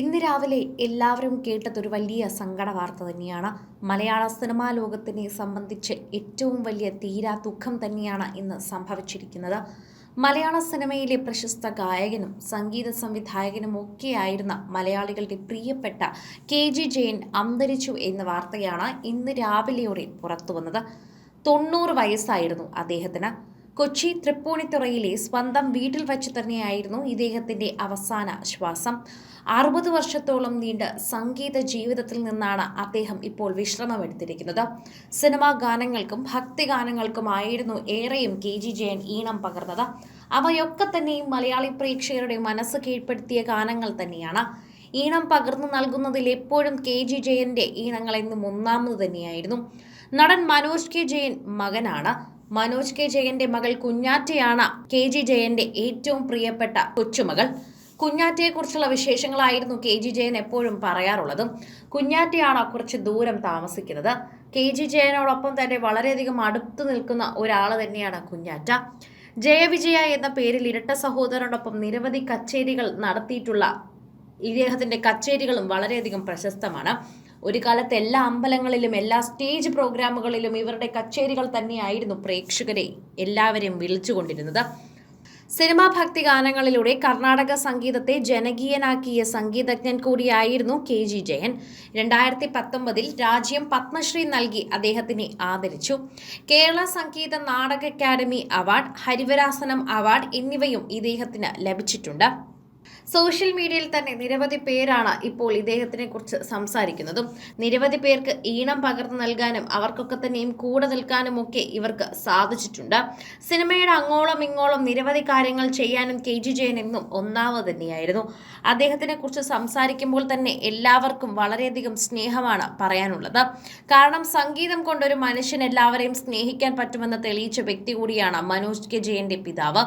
ഇന്ന് രാവിലെ എല്ലാവരും കേട്ടതൊരു വലിയ സങ്കട വാർത്ത തന്നെയാണ്. മലയാള സിനിമാ ലോകത്തിനെ സംബന്ധിച്ച് ഏറ്റവും വലിയ തീരാ ദുഃഖം തന്നെയാണ് ഇന്ന് സംഭവിച്ചിരിക്കുന്നത്. മലയാള സിനിമയിലെ പ്രശസ്ത ഗായകനും സംഗീത സംവിധായകനും ഒക്കെയായിരുന്ന മലയാളികളുടെ പ്രിയപ്പെട്ട കെ ജി ജയൻ അന്തരിച്ചു എന്ന വാർത്തയാണ് ഇന്ന് രാവിലെയോടെ പുറത്തു വന്നത് തൊണ്ണൂറ് വയസ്സായിരുന്നു അദ്ദേഹത്തിന്. കൊച്ചി തൃപ്പൂണിത്തുറയിലെ സ്വന്തം വീട്ടിൽ വച്ച് തന്നെയായിരുന്നു ഇദ്ദേഹത്തിന്റെ അവസാന ശ്വാസം. അറുപത് വർഷത്തോളം നീണ്ട സംഗീത ജീവിതത്തിൽ നിന്നാണ് അദ്ദേഹം ഇപ്പോൾ വിശ്രമമെടുത്തിരിക്കുന്നത്. സിനിമാ ഗാനങ്ങൾക്കും ഭക്തിഗാനങ്ങൾക്കുമായിരുന്നു ഏറെയും കെ ജി ജയൻ ഈണം പകർന്നത്. അവയൊക്കെ തന്നെയും മലയാളി പ്രേക്ഷകരുടെ മനസ്സ് കീഴ്പ്പെടുത്തിയ ഗാനങ്ങൾ തന്നെയാണ്. ഈണം പകർന്നു നൽകുന്നതിൽ എപ്പോഴും കെ ജി ജയന്റെ ഈണങ്ങൾ എന്നും ഒന്നാമത് തന്നെയായിരുന്നു. നടൻ മനോജ് കെ ജയൻ മകനാണ്. മനോജ് കെ ജയന്റെ മകൾ കുഞ്ഞാറ്റയാണ് കെ ജി ജയന്റെ ഏറ്റവും പ്രിയപ്പെട്ട കൊച്ചുമകൾ. കുഞ്ഞാറ്റയെക്കുറിച്ചുള്ള വിശേഷങ്ങളായിരുന്നു കെ ജി ജയൻ എപ്പോഴും പറയാറുള്ളതും. കുഞ്ഞാറ്റയാണ് കുറച്ച് ദൂരം താമസിക്കുന്നത്. കെ ജി ജയനോടൊപ്പം തന്നെ വളരെയധികം അടുത്തു നിൽക്കുന്ന ഒരാൾ തന്നെയാണ് കുഞ്ഞാറ്റ. ജയവിജയ എന്ന പേരിൽ ഇരട്ട സഹോദരനോടൊപ്പം നിരവധി കച്ചേരികൾ നടത്തിയിട്ടുള്ള ഇദ്ദേഹത്തിന്റെ കച്ചേരികളും വളരെയധികം പ്രശസ്തമാണ്. ഒരു കാലത്ത് എല്ലാ അമ്പലങ്ങളിലും എല്ലാ സ്റ്റേജ് പ്രോഗ്രാമുകളിലും ഇവരുടെ കച്ചേരികൾ തന്നെയായിരുന്നു പ്രേക്ഷകരെ എല്ലാവരെയും വിളിച്ചുകൊണ്ടിരുന്നത്. സിനിമാ ഭക്തി ഗാനങ്ങളിലൂടെ കർണാടക സംഗീതത്തെ ജനകീയനാക്കിയ സംഗീതജ്ഞൻ കൂടിയായിരുന്നു കെ ജി ജയൻ. രണ്ടായിരത്തി പത്തൊമ്പതിൽ രാജ്യം പത്മശ്രീ നൽകി അദ്ദേഹത്തിനെ ആദരിച്ചു. Kerala Sangeetha Nataka academy award Harivarasanam award എന്നിവയും ഇദ്ദേഹത്തിന് ലഭിച്ചിട്ടുണ്ട്. സോഷ്യൽ മീഡിയയിൽ തന്നെ നിരവധി പേരാണ് ഇപ്പോൾ ഇദ്ദേഹത്തിനെ കുറിച്ച് സംസാരിക്കുന്നതും. നിരവധി പേർക്ക് ഈണം പകർന്നു നൽകാനും അവർക്കൊക്കെ തന്നെയും കൂടെ നിൽക്കാനും ഒക്കെ ഇവർക്ക് സാധിച്ചിട്ടുണ്ട്. സിനിമയുടെ അങ്ങോളം ഇങ്ങോളം നിരവധി കാര്യങ്ങൾ ചെയ്യാനും കെ ജി ജയൻ എന്നും ഒന്നാമത് തന്നെയായിരുന്നു. അദ്ദേഹത്തിനെ കുറിച്ച് സംസാരിക്കുമ്പോൾ തന്നെ എല്ലാവർക്കും വളരെയധികം സ്നേഹമാണ് പറയാനുള്ളത്. കാരണം സംഗീതം കൊണ്ടൊരു മനുഷ്യൻ എല്ലാവരെയും സ്നേഹിക്കാൻ പറ്റുമെന്ന് തെളിയിച്ച വ്യക്തി കൂടിയാണ് മനോജ് കെ ജയന്റെ പിതാവ്.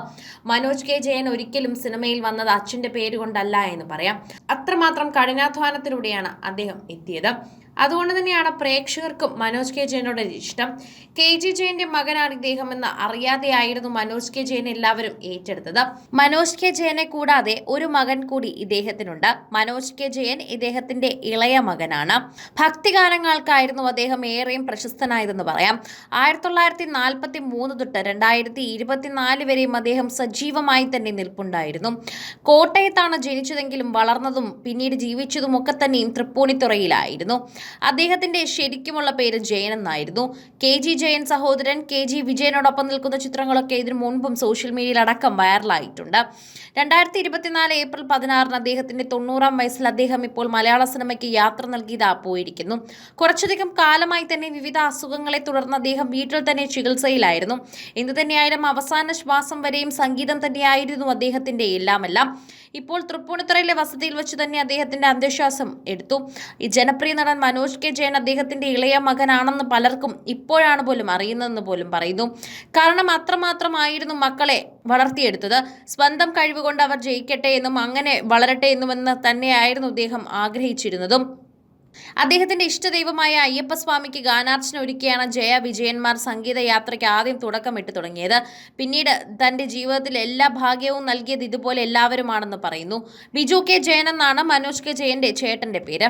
മനോജ് കെ ജയൻ ഒരിക്കലും സിനിമയിൽ വന്നത് അച്ഛന്റെ പേര് കൊണ്ടല്ല എന്ന് പറയാം. അത്രമാത്രം കഠിനാധ്വാനത്തിലൂടെയാണ് അദ്ദേഹം എത്തിയത്. അതുകൊണ്ട് തന്നെയാണ് പ്രേക്ഷകർക്കും മനോജ് കെ ജയനോട് ഇഷ്ടം. കെ ജി ജയന്റെ മകനാണ് ഇദ്ദേഹം എന്ന് അറിയാതെയായിരുന്നു മനോജ് കെ ജയൻ എല്ലാവരും ഏറ്റെടുത്തത്. മനോജ് കെ ജയനെ കൂടാതെ ഒരു മകൻ കൂടി ഇദ്ദേഹത്തിനുണ്ട്. മനോജ് കെ ജയൻ ഇദ്ദേഹത്തിന്റെ ഇളയ മകനാണ്. ഭക്തിഗാനങ്ങൾക്കായിരുന്നു അദ്ദേഹം ഏറെയും പ്രശസ്തനായതെന്ന് പറയാം. ആയിരത്തി തൊള്ളായിരത്തി നാൽപ്പത്തി മൂന്ന് തൊട്ട് രണ്ടായിരത്തി ഇരുപത്തിനാല് വരെയും അദ്ദേഹം സജീവമായി തന്നെ നിൽപ്പുണ്ടായിരുന്നു. കോട്ടയത്താണ് ജനിച്ചതെങ്കിലും വളർന്നതും പിന്നീട് ജീവിച്ചതും ഒക്കെ തന്നെയും തൃപ്പൂണിത്തുറയിലായിരുന്നു. അദ്ദേഹത്തിന്റെ ശരിക്കുമുള്ള പേര് ജയൻ എന്നായിരുന്നു. കെ ജി ജയൻ സഹോദരൻ കെ ജി വിജയനോടൊപ്പം നിൽക്കുന്ന ചിത്രങ്ങളൊക്കെ ഇതിനു മുൻപും സോഷ്യൽ മീഡിയയിൽ അടക്കം വൈറലായിട്ടുണ്ട്. രണ്ടായിരത്തി ഇരുപത്തിനാല് ഏപ്രിൽ പതിനാറിന് അദ്ദേഹത്തിന്റെ തൊണ്ണൂറാം വയസ്സിൽ അദ്ദേഹം ഇപ്പോൾ മലയാള സിനിമയ്ക്ക് യാത്ര നൽകിയതാ പോയിരിക്കുന്നു. കുറച്ചധികം കാലമായി തന്നെ വിവിധ അസുഖങ്ങളെ തുടർന്ന് അദ്ദേഹം വീട്ടിൽ തന്നെ ചികിത്സയിലായിരുന്നു. എന്തു തന്നെയായാലും അവസാന ശ്വാസം വരെയും സംഗീതം തന്നെയായിരുന്നു അദ്ദേഹത്തിന്റെ എല്ലാമെല്ലാം. ഇപ്പോൾ തൃപ്പൂണിത്തുറയിലെ വസതിയിൽ വെച്ച് തന്നെ അദ്ദേഹത്തിന്റെ അന്ത്യശ്വാസം എടുത്തു. ഈ ജനപ്രിയ നടൻ മനോജ് കെ ജയൻ അദ്ദേഹത്തിന്റെ ഇളയ മകനാണെന്ന് പലർക്കും ഇപ്പോഴാണ് പോലും അറിയുന്നതെന്ന് പോലും പറയുന്നു. കാരണം അത്രമാത്രമായിരുന്നു മക്കളെ വളർത്തിയെടുത്തത്. സ്വന്തം കഴിവുകൊണ്ട് അവർ ജയിക്കട്ടെ എന്നും അങ്ങനെ വളരട്ടെ എന്നുമെന്ന് തന്നെയായിരുന്നു അദ്ദേഹം ആഗ്രഹിച്ചിരുന്നതും. അദ്ദേഹത്തിന്റെ ഇഷ്ടദൈവമായ അയ്യപ്പസ്വാമിക്ക് ഗാനാർച്ചന ഒരുക്കിയാണ് ജയ വിജയന്മാർ സംഗീത യാത്രയ്ക്ക് ആദ്യം തുടക്കമിട്ട് തുടങ്ങിയത്. പിന്നീട് തന്റെ ജീവിതത്തിൽ എല്ലാ ഭാഗ്യവും നൽകിയത് ഇതുപോലെ എല്ലാവരുമാണെന്ന് പറയുന്നു. ബിജു കെ ജയൻ എന്നാണ് മനോജ് കെ ജയന്റെ ചേട്ടന്റെ പേര്.